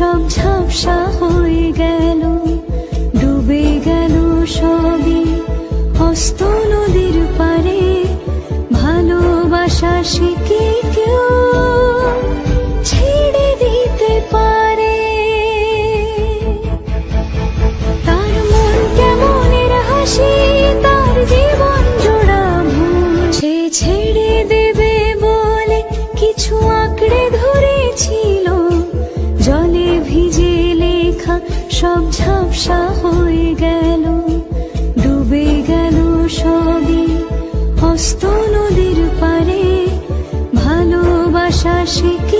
লেখা সব সব ঝাপসা হয়ে গেল ডুবে গেল সবই। হস্ত নদীর পারে ভালোবাসা শিখে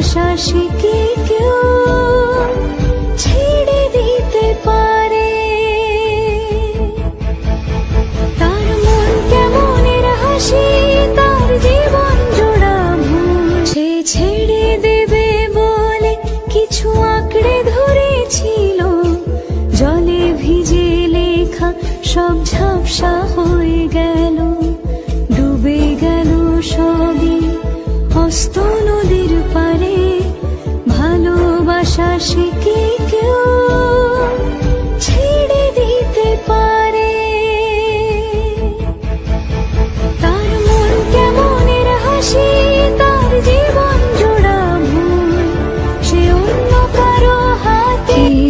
ভাষাশি কি কেউ ছেড়ে দিতে পারে। তার মন কেমনের হাসি, তার জীবন জোড়া সে ছেড়ে দেবে বলে কিছু আঁকড়ে ধরেছিল। জলে ভিজে লেখা সব ঝাপসা হয়ে